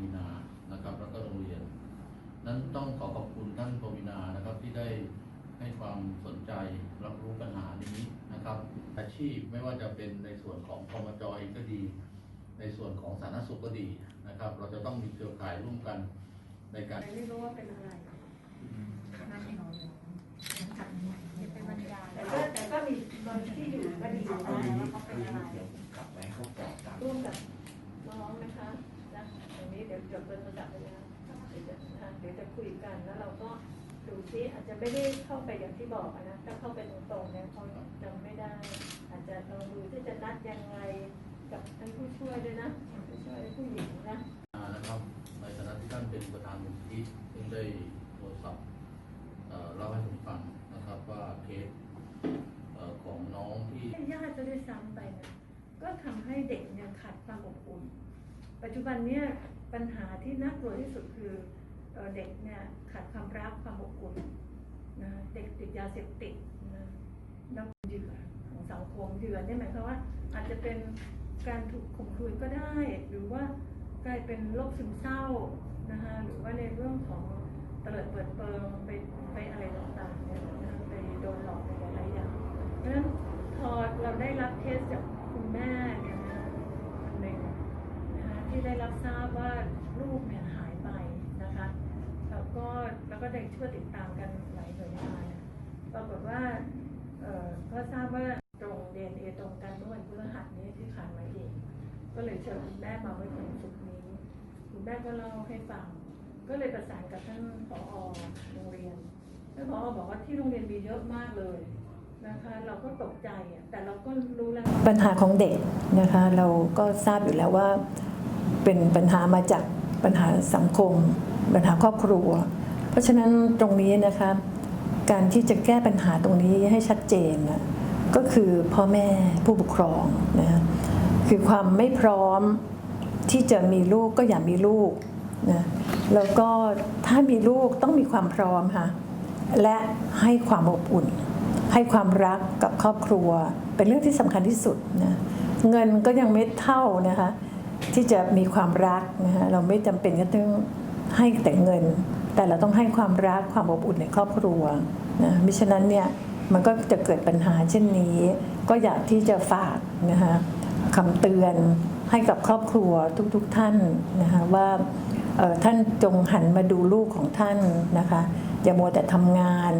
วินานะครับ แล้วก็โรงเรียน นั้นต้องขอขอบคุณท่านปวินานะครับที่ได้ให้ความสนใจรับรู้ปัญหานี้นะครับ อาชีพไม่ว่าจะเป็นในส่วนของพมจเองก็ดี ในส่วนของสาธารณสุขก็ดีนะครับ เราจะต้องมีเครือข่ายร่วมกันในการไม่รู้ว่าเป็นอะไรนั่นเองจับเนี่ยเป็นบรรยายแต่ก็แต่ก็มีบางที่อยู่ก็ดีนะว่าเขาเป็นอะไรกลับไปให้เขาตอบตามร่วมกับน้องนะคะ นะตรงนี้เดี๋ยวจดเบอร์โทรศัพท์ไปนะเดี๋ยวจะอะเดี๋ยวจะคุยกันแล้วเราก็ดูซิอาจจะไม่ได้เข้าไปอย่างที่บอกอะนะถ้าเข้าไปตรงๆเนี่ยเขาจำไม่ได้ อาจจะลองดูที่จะนัดยังไงกับท่านผู้ช่วยด้วยนะผู้ช่วยผู้หญิงนะนะครับในฐานะที่ท่านเป็นประธานมูลที่ซึ่งได้โทรศัพท์เอ่อเล่าให้ผมฟังนะครับว่าเคสเอ่อของน้องที่ญาติจะด้วยซ้ำไปนะก็ทำให้เด็กเนี่ยขาดความอบอุ่น ปัจจุบันเนี่ยปัญหาที่น่ากลัวที่สุดคือเด็กเนี่ยขาดความรักความอบอุ่นนะเด็กติดยาเสพติดนะแล้วเหยื่อของสังคมเหยื่อเนี่ยหมายความว่า อาจจะเป็นการถูกข่มขืนก็ได้ หรือว่ากลายเป็นโรคซึมเศร้านะคะหรือว่าในเรื่องของเตลิดเปิดเปิงไปไปอะไรต่างๆเนี่ยนะไปโดนหลอกในหลายๆอย่างเพราะฉะนั้นพอเราได้รับเคสจากคุณแม่เนี่ย ที่ได้รับทราบว่าลูกเนี่ยหายไปนะคะแล้วก็แล้วก็ได้ช่วยติดตามกันหลายหน่วยงานเนี่ยปรากฏว่าเออก็ทราบว่าตรงเดนเอตรงกันเมื่อวันพฤหัสนี้ที่ผ่านมาเองก็เลยเชิญคุณแม่มาเมื่อวันศุกร์นี้ คุณแม่ก็เล่าให้ฟัง ก็เลยประสานกับท่านผอโรงเรียนท่านผอบอกว่าที่โรงเรียนมีเยอะมากเลยนะคะเราก็ตกใจแต่เราก็รู้แล้วปัญหาของเด็กนะคะ เราก็ทราบอยู่แล้วว่า เป็นปัญหามาจากปัญหาสังคม ปัญหาครอบครัว เพราะฉะนั้นตรงนี้นะคะการที่จะแก้ปัญหาตรงนี้ให้ชัดเจนนะก็คือพ่อแม่ผู้ปกครองนะคือความไม่พร้อมที่จะมีลูกก็อย่ามีลูกนะแล้วก็ถ้ามีลูกต้องมีความพร้อมค่ะและให้ความอบอุ่น ให้ความรักกับครอบครัว เป็นเรื่องที่สำคัญที่สุดนะเงินก็ยังไม่เท่านะคะ ที่จะมีความรักนะคะเราไม่จำเป็นจะต้องให้แต่เงิน แต่เราต้องให้ความรักความอบอุ่นในครอบครัวนะมิฉะนั้นเนี่ยมันก็จะเกิดปัญหาเช่นนี้ ก็อยากที่จะฝากนะคะคำเตือนให้กับครอบครัวทุกๆทท่านนะคะว่าท่านจงหันมาดูลูกของท่านนะคะ อย่ามัวแต่ทำงาน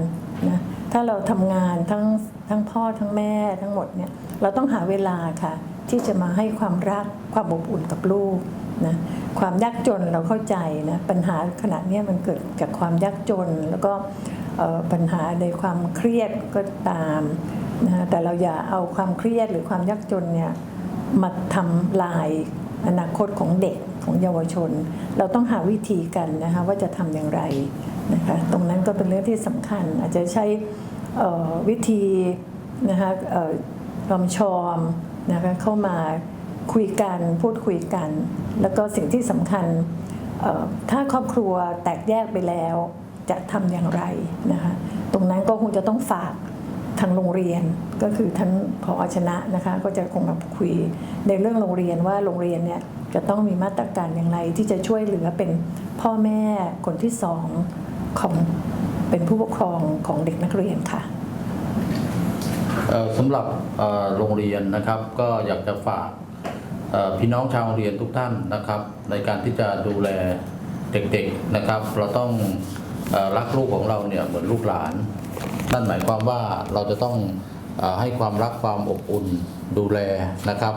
นะถ้าเราทำงานทั้งทั้งพ่อทั้งแม่ทั้งหมดเนี่ยเราต้องหาเวลาค่ะ ที่จะมาให้ความรักความอบอุ่นกับลูกนะความยากจนเราเข้าใจนะปัญหาขณะนี้มันเกิดจากความยากจน แล้วก็ปัญหาในความเครียดก็ตามนะแต่เราอย่าเอาความเครียดหรือความยากจนเนี่ยมาทำลายอนาคตของเด็กของเยาวชน เราต้องหาวิธีกันนะคะว่าจะทำอย่างไรนะคะตรงนั้นก็เป็นเรื่องที่สำคัญ อาจจะใช้วิธีนะคะเอ่อรอมชอม นะคะเข้ามาคุยกันพูดคุยกัน แล้วก็สิ่งที่สำคัญถ้าครอบครัวแตกแยกไปแล้ว จะทำอย่างไรนะคะตรงนั้นก็คงจะต้องฝากทางโรงเรียนก็คือท่านพอชนะนะคะ ก็จะคงมาคุยในเรื่องโรงเรียนว่าโรงเรียนเนี่ยจะต้องมีมาตรการอย่างไร ที่จะช่วยเหลือเป็นพ่อแม่คนที่สองของเป็นผู้ปกครองของเด็กนักเรียนค่ะ สำหรับโรงเรียนนะครับ ก็อยากจะฝากพี่น้องชาวโรงเรียนทุกท่านนะครับ ในการที่จะดูแลเด็กๆนะครับ เราต้องอรักลูกของเราเนี่ยเหมือนลูกหลานนั่นหมายความว่าเราจะต้องอให้ความรักความอบอุ่นดูแลนะครับ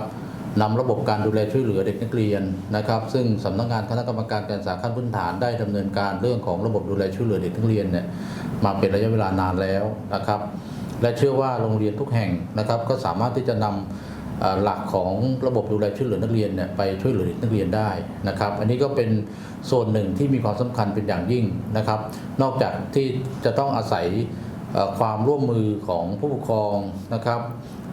นำระบบการดูแลช่วยเหลือเด็กนักเรียนนะครับ ซึ่งสำนักงานคณะกรรมการการศึกษาขั้นพื้นฐานได้ดำเนินการเรื่องของระบบดูแลช่วยเหลือเด็กนักเรียนเนี่ยมาเป็นระยะเวลานานแล้วนะครับ และเชื่อว่าโรงเรียนทุกแห่งนะครับ ก็สามารถที่จะนำเอ่อหลักของระบบดูแลช่วยเหลือนักเรียนเนี่ยไปช่วยเหลือนักเรียนได้นะครับ อันนี้ก็เป็นส่วนหนึ่งที่มีความสำคัญเป็นอย่างยิ่งนะครับ นอกจากที่จะต้องอาศัยความร่วมมือของผู้ปกครองนะครับ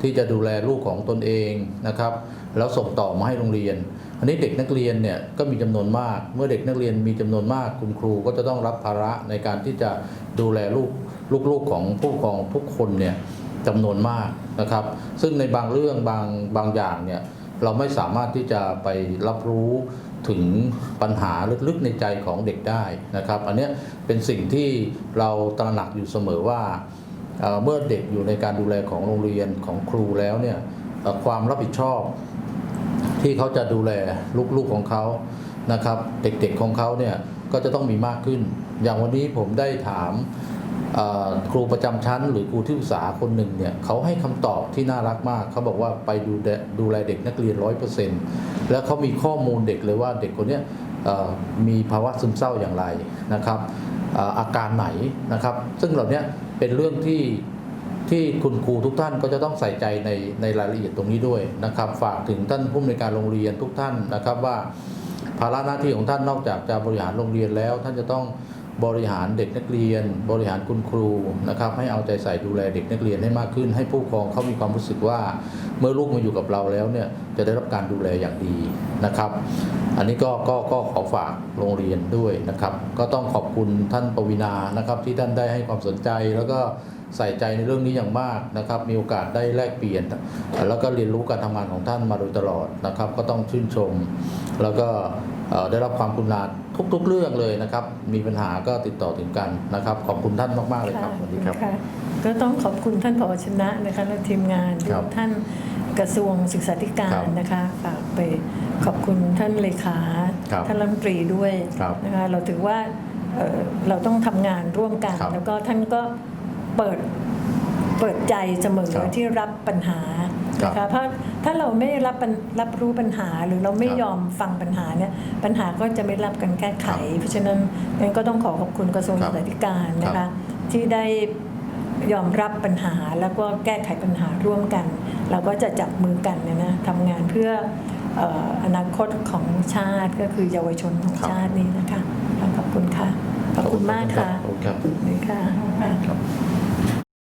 ที่จะดูแลลูกของตนเองนะครับ แล้วส่งต่อมาให้โรงเรียน อันนี้เด็กนักเรียนเนี่ยก็มีจำนวนมาก เมื่อเด็กนักเรียนมีจำนวนมากคุณครูก็จะต้องรับภาระในการที่จะดูแลลูก ลูกๆของผู้ปกครองทุกคนเนี่ยจำนวนมากนะครับ ซึ่งในบางเรื่องบางบางอย่างเนี่ยเราไม่สามารถที่จะไปรับรู้ถึงปัญหาลึกๆในใจของเด็กได้นะครับ อันเนี้ยเป็นสิ่งที่เราตระหนักอยู่เสมอว่าเมื่อเด็กอยู่ในการดูแลของโรงเรียนของครูแล้วเนี่ยความรับผิดชอบ ที่เขาจะดูแลลูกๆของเขานะครับ เด็กๆของเขาเนี่ยก็จะต้องมีมากขึ้น อย่างวันนี้ผมได้ถาม ครูประจำชั้น หรือครูที่ปรึกษาคนหนึ่งเนี่ยเขาให้คำตอบที่น่ารักมาก เขาบอกว่าไปดูดูแลเด็กนักเรียนร้อยเปอร์เซ็นต์แล้วเขามีข้อมูลเด็กเลยว่าเด็กคนนี้มีภาวะซึมเศร้าอย่างไรนะครับอาการไหนนะครับ ซึ่งเหล่านี้เป็นเรื่องที่ที่คุณครูทุกท่านก็จะต้องใส่ใจในในรายละเอียดตรงนี้ด้วยนะครับ ฝากถึงท่านผู้อำนวยการโรงเรียนทุกท่านนะครับว่าภาระหน้าที่ของท่านนอกจากจะบริหารโรงเรียนแล้ว ท่านจะต้อง บริหารเด็กนักเรียน บริหารคุณครูนะครับให้เอาใจใส่ดูแลเด็กนักเรียนให้มากขึ้น ให้ผู้ปกครองเขามีความรู้สึกว่า เมื่อลูกมาอยู่กับเราแล้วเนี่ยจะได้รับการดูแลอย่างดีนะครับ อันนี้ก็ก็ก็ขอฝากโรงเรียนด้วยนะครับ ก็ต้องขอบคุณท่านปวีนานะครับที่ท่านได้ให้ความสนใจแล้วก็ใส่ใจในเรื่องนี้อย่างมากนะครับ มีโอกาสได้แลกเปลี่ยน แล้วก็เรียนรู้การทำงานของท่านมาโดยตลอดนะครับ ก็ต้องชื่นชม แล้วก็ได้รับความกรุณา ทุกๆเรื่องเลยนะครับ มีปัญหาก็ติดต่อถึงกันนะครับ ขอบคุณท่านมากๆเลยครับสวัสดีครับค่ะก็ต้องขอบคุณท่านผอชนะนะคะและทีมงานครับท่านกระทรวงศึกษาธิกาครัรบนะคะฝากไปขอบคุณท่านเลขาครับท่านรัฐมนตรีด้วยครับนะคะเราถือว่าเอ่อเราต้องทำงานร่วมกัน ครับแล้วก็ท่านก็เปิดเปิดใจเสมอครับที่รับปัญหาครับ นะคะเพราะ ถ้าเราไม่รับปัญรับรู้ปัญหาหรือเราไม่ครับยอมฟังปัญหาเนี่ยปัญหาก็จะไม่รับการแก้ไขครับเพราะฉะนั้นงั้นก็ต้องขอขอบคุณกระทรวงครัศึบกษาธิการนะครัคะบที่ได้ยอมรับปัญหาแล้วก็แก้ไขปัญหาร่วมกัน เราก็จะจับมือกันเนยนะทำงานเพื่อเอ่ออนาคตของชาติก็คือเยาวชนของครับชาตินี้นะคะขอบคุณค่ะ ขอบคุณมากค่ะขอบคุณครับนี่ค่ะ